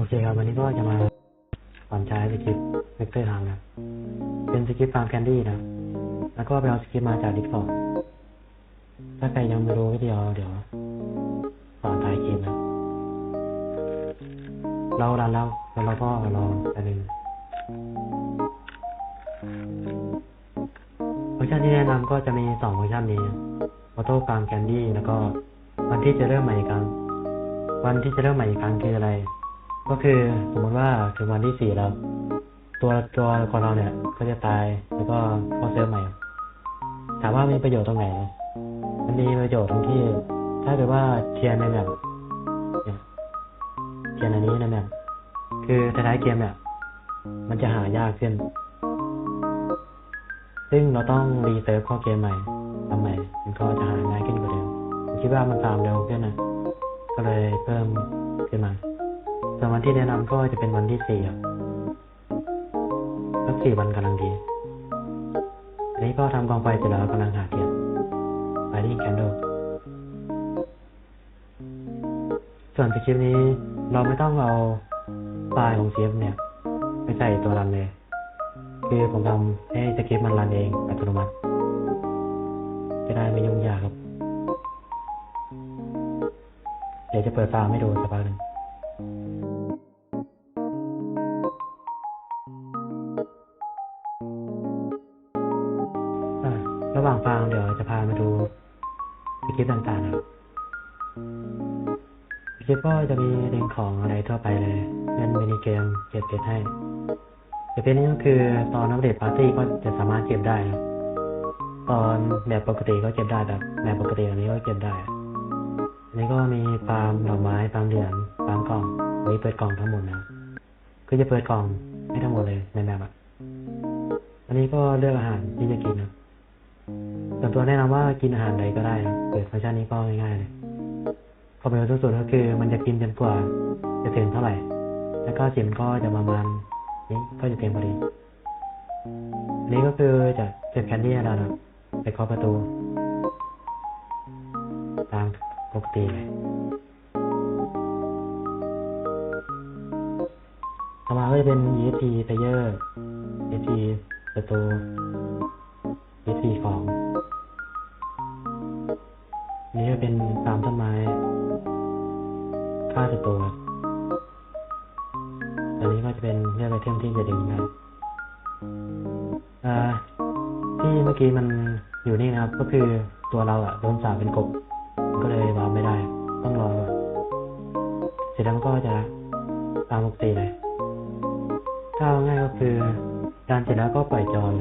โอเคครับ วันนี้ก็จะมาสอนใช้สคริปเวกเตอร์ทางนะเป็นสคริปฟาร์มแคนดี้นะ แล้วก็ไปเอาสคริปมาจากดิสคอร์ดถ้าใครยังไม่รู้วิธีเอาเดี๋ยวสอนท้ายคลิปนะ เราดันแล้วแล้วเราก็รออันหนึ่งเวอร์ชันที่แนะนำก็จะมีสองเวอร์ชันนี้ออโต้ฟาร์มแคนดี้แล้วก็วันที่จะเริ่มใหม่อีกครั้งวันที่จะเริ่มใหม่อีกครั้งคืออะไร ก็คือสมมติว่าถึงวันที่สี่แล้วตัวตัวของเราเนี่ยก็จะตายแล้วก็เข้าเซิร์ฟใหม่ ถามว่ามีประโยชน์ตรงไหน มันมีประโยชน์ตรงที่ ถ้าเกิดว่าเทียนในแบบเทียนอันนี้ในแบบคือท้ายๆเกมเนี่ยมันจะหายากขึ้น ซึ่งเราต้องรีเซิร์ฟข้าเกมใหม่ทำใหม่มันก็จะหาง่ายขึ้นกว่าเดิมผมคิดว่ามันตามเร็วขึ้นนะก็เลยเพิ่มขึ้นมา ส่วันที่แนะนำก็จะเป็นวันที่สี่ครับสักสี่วันกำลังดีอันนี้ก็ทำกองไฟเสร็จแล้วกำลังหาเทียนไฟที่แคนโดส่วนสคริปต์นี้เราไม่ต้องเอาไฟล์ของเซฟเนี่ย ไปใส่ตัวรันเลย คือผมทำให้สคริปต์มันรันเองอัตโนมัติ จะได้ไม่ยุ่งยากครับ เดี๋ยวจะเปิดฟาร์มให้ดูสักพักหนึ่ง ระหว่างฟาร์มเดี๋ยวจะพามาดูคริปต่างๆนะครับสคริปก็จะมีเรื่องของอะไรทั่วไปเลยเล่นมินิเกมเก็บเพชรให้เก็บเพชรนี่ก็คือตอนอัปเดตปาร์ตี้ก็จะสามารถเก็บได้ ตอนแบบปกติก็เก็บได้แบบแบบปกติอันนี้ก็เก็บได้อันนี้ก็มีฟาร์มดอกไม้ฟาร์มเหรียญฟาร์มกล่องอันนี้เปิดกล่องทั้งหมดนะคือจะเปิดกล่องให้ทั้งหมดเลยในแบบอะอันนี้ก็เลือกอาหารที่จะกินนะ ส่วนตัวแนะนำว่ากินอาหารใดก็ได้นะเปิดฟังก์ชันนี้ก็ง่ายๆเลยความเป็นสุดๆก็คือ มันจะกินจนกว่า จะถึงเท่าไหร่ แล้วก็สิมก็จะประมาณนี้ก็จะเต็มพอดีอันนี้ก็คือจะเก็บแคนดี้ให้เรานะไปเคาะประตู ตามปกติเลยต่อมาก็จะเป็น ESP player ESP ประตู ESP ของ เป็นตามต้นไม้ฆ่าศัตรูอันนี้ก็จะเป็นเรื่องไอเทมที่จะดึงได้ที่เมื่อกี้มันอยู่นี่นะครับ ก็คือตัวเราอะโดนสาปเป็นกบ ก็เลยวางไม่ได้ ต้องรอก่อนเสร็จแล้วก็จะตามปกติเลยถ้าเอาง่ายก็คือการเสร็จแล้วก็ปล่อยจอย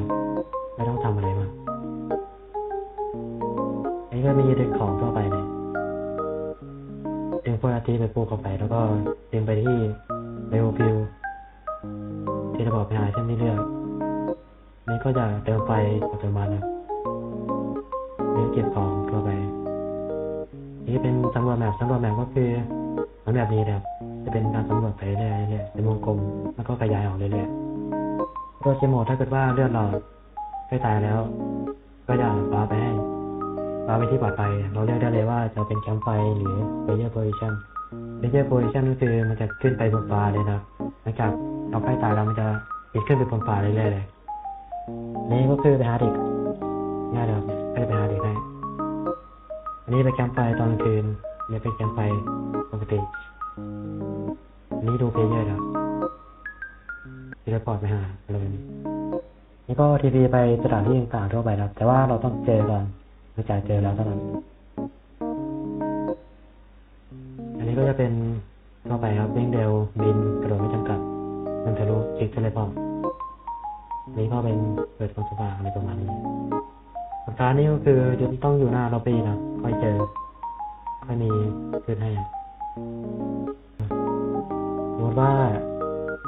แล้วก็ดึงไปที่เรโอพิวที่ระบบไปหาเช่นที่เลือกนี่ก็จะเติมไฟอัตโนมัตินะนี่เก็บของทั่วไป นี่เป็นสำรวจแมปสำรวจแมปก็คือมันแบบนี้นะครับ จะเป็นการสำรวจไปเรื่อยๆเรื่อยๆเป็นวงกลมแล้วก็ขยายออกเรื่อยๆตัวเชโมถ้าเกิดว่าเลือดเราใกล้ตายแล้ว ก็จะวาร์ปไปให้วาไปที่ปลอดภัยเราเลือกได้เลยว่าจะเป็นแคมป์ไฟหรือเลเยอร์โพลิชั่ม player position player position ก็คือมันจะขึ้นไปบนฟ้าเลยนะหลังจากเราใกล้ตายแล้วมันจะปิดขึ้นไปบนฟ้าเรื่อยๆเลย นี่ก็คือไปหาเด็กง่ายเลยครับก็จะไปหาเด็กให้อันนี้ไปแคมป์ไฟตอนกลางคืนเนี่ยไปแคมป์ไฟปกติอันนี้ดูเพลเยอร์ครับทีละพอร์ตไปหาอะไรแบบนี้นี่ก็ทีพีไปสถานที่ต่างๆทั่วไปครับ แต่ว่าเราต้องเจอก่อนหลังจากเจอแล้วเท่านั้น จะเป็นทั่วไปครับวิ่งเร็วบินกระโดดไม่จำกัดมันทะลุจิกเทเลพอร์ตอันนี้ก็เป็นเปิดความสว่าอะไรประมาณนี้ปากกานี่ก็คือจะต้องอยู่หน้าล็อบบี้นะค่อยเจอ ค่อยมีขึ้นให้สมมติว่า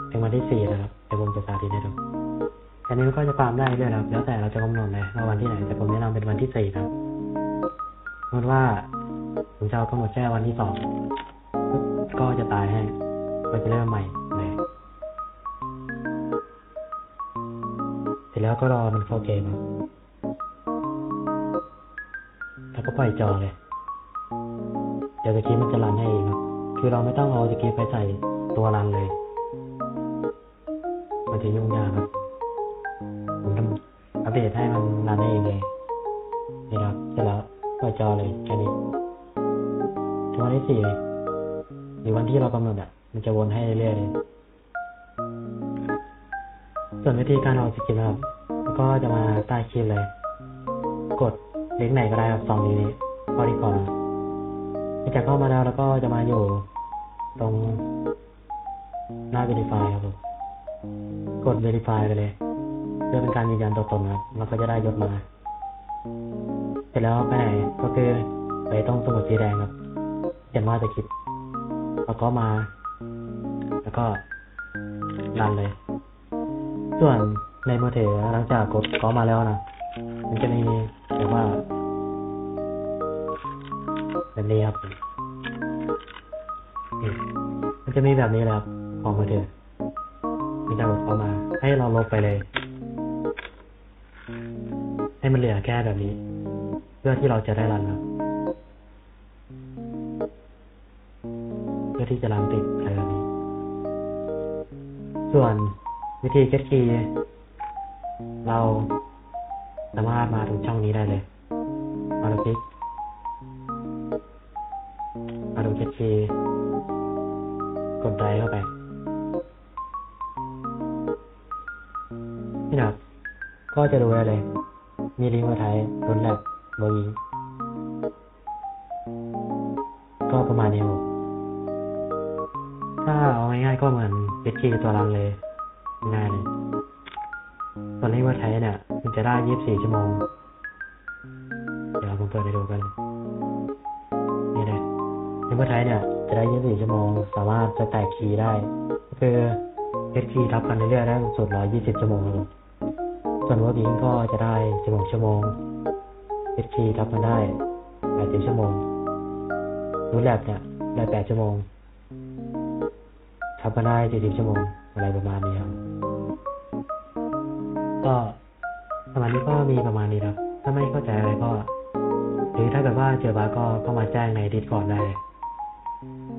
เป็นวันที่สี่นะครับเดี๋ยวผมจะสาธิตให้ดูอันนี้ก็จะฟาร์มได้เรื่อยนะครับ แล้วแต่เราจะกำหนดเลยว่าวันที่ไหนแต่ผมแนะนำเป็นวันที่สี่ครับสมมติว่าผมจะเอากำหนดแค่วันที่สอง ก็จะตายให้ก็จะเริ่มใหม่เลยเสร็จแล้วก็รอมันเข้าเกมแล้วก็ปล่อยจอเลยเดี๋ยวสคริปต์มันจะรันให้เองครับคือเราไม่ต้องเอาสคริปต์ไปใส่ตัวรันเลย มันจะยุ่งยากครับผมทำอัปเดตให้มันรันได้เองเลยนี่ครับเสร็จแล้วเปิดจอเลยแค่นี้ถึงวันที่สี่เลย หรือวันที่เรากำหนดอะ มันจะวนให้เรื่อยๆเลยส่วนวิธีการออกสกิปนะครับก็จะมาใต้คลิปเลย กดลิงก์ไหนก็ได้ครับสองนี้นี้ข้อที่ก่อนนะหลังจากเข้ามาแล้วแล้วก็จะมาอยู่ ตรงหน้า Verify ครับผมกด Verify ไปเลยเพื่อเป็นการยืนยันตัวตนครับแล้วก็จะได้ยศมา เสร็จแล้วไปไหนก็คือไปตรงสมุดสีแดงครับเขียนว่าจะคลิป แล้วก็มา แล้วก็รันเลย ส่วนในมือถือหลังจากกดก็มาแล้วนะ มันจะมีแบบว่าแบบนี้ครับมันจะมีแบบนี้เลยครับของมือถือมีการกดเข้ามา ให้เราลบไปเลย ให้มันเหลือแค่แบบนี้ เพื่อที่เราจะได้รันครับ พื่อที่จะรันติดอะไรแบบนี้ ส่วนวิธีเก็ตคีย์เราสามารถมาถึงช่องนี้ได้เลยมาดูคลิกมาดูเก็ตคีย์กดไดร์เข้าไปนี่นับก็จะดูได้เลย มีลิงก์มาไทยรถแลบโบยิงก็ประมาณนี้ครับ ถ้าเอาง่ายๆก็เหมือนเก็ตคีย์ตัวรันเลยง่ายเลยตอนนี้ว่าใช้เนี่ย มันจะได้ 24 ชั่วโมง เดี๋ยวผมเปิดให้ดูกัน นี่เลยในเมื่อไทยเนี่ย จะได้ 24 ชั่วโมง สามารถจะแตกคีย์ได้ ก็คือเอสคีย์ทับกันเรื่อยๆได้สุด 120 ชั่วโมง ส่วนว่าบิงก็จะได้ 16 ชั่วโมงเอสคีย์ทับกันได้ 80 ชั่วโมงรูแลบเนี่ยได้ 8 ชั่วโมง ทับกันได้40ชั่วโมงอะไรประมาณนี้ครับ ก็ประมาณนี้ก็มีประมาณนี้ครับ ถ้าไม่เข้าใจอะไรก็ หรือถ้าเกิดว่าเจอบาร์ก็เข้ามาแจ้งในดิสคอร์ดได้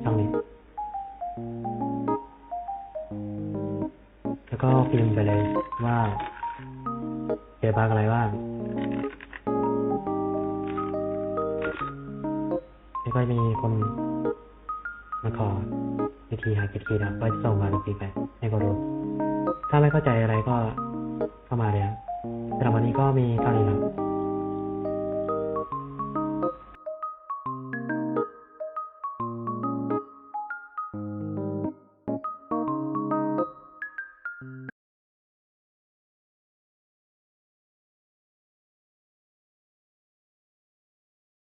ช่องนี้ แล้วก็พิมพ์ไปเลยว่าเจอบาร์อะไรบ้างแล้วก็มีคน มาขอวิธีหาเก็ตคีย์นะก็จะส่งมาในฟีดแบ็กให้ก็รู้ ถ้าไม่เข้าใจอะไรก็เข้ามาเลยครับสำหรับวันนี้ก็มีเท่านี้ครับ